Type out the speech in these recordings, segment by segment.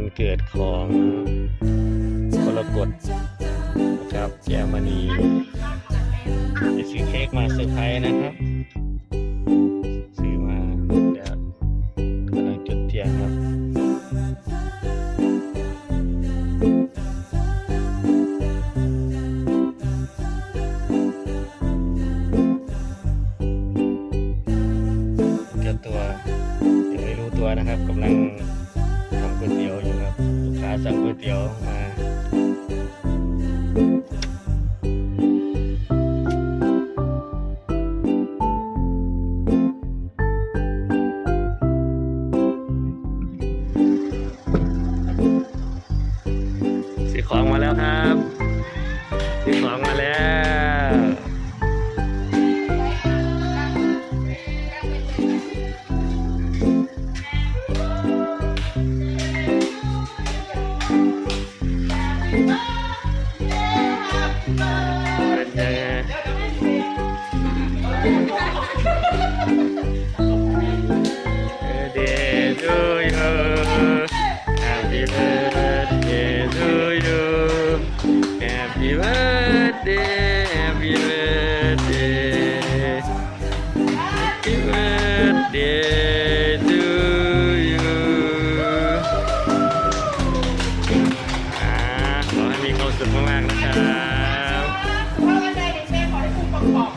ันเกิดของกรกฎนะครับแจมณีไปซื้อเค้กมาเซอร์ไพรส์นะครับ ซื้อมาเดี๋ยวกำลังจุดเทียนครับเจ้าตัวยังไม่รู้ตัวนะครับกำลัง ก๋วยเตี๋ยวอยู่ครับลูกค้าสั่งก๋วยเตี๋ยวมาซื้อของมาแล้วครับซื้อของมาแล้ว birthday to you อ่าขอให้มีความสุขมากๆนะครับว่าวันใดเด็กแม่ขอให้คุณประกอบ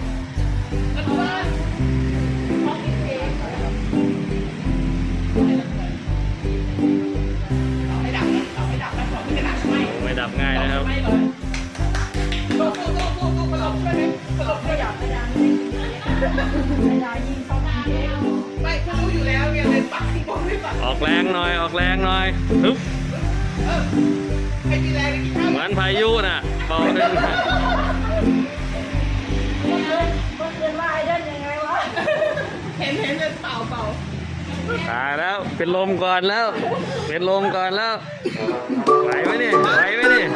เราไม่ดับเราไม่ดับนะบอกไม่ดับไม่ไม่ดับง่ายนะครับไม่เลยตู้ตู้ตู้ตู้ตู้ตลบใช่ไหมตลบไม่ดับไม่ดับไม่ได้ยิงเขามา ไม่เขารู้อยู่แล้วยังเลยปักที่บนไม่ปักออกแรงหน่อย ออกแรงหน่อยฮึบเออให้ดีแรงกินข้าวเหมือนพายุน่ะเบาหนึ่งเห็นเห็นเลยเปล่าเปล่าตายแล้วเป็นลมก่อนแล้ว เป็นลมก่อนแล้วไหวไหมเนี่ยไหวไหมเนี่ย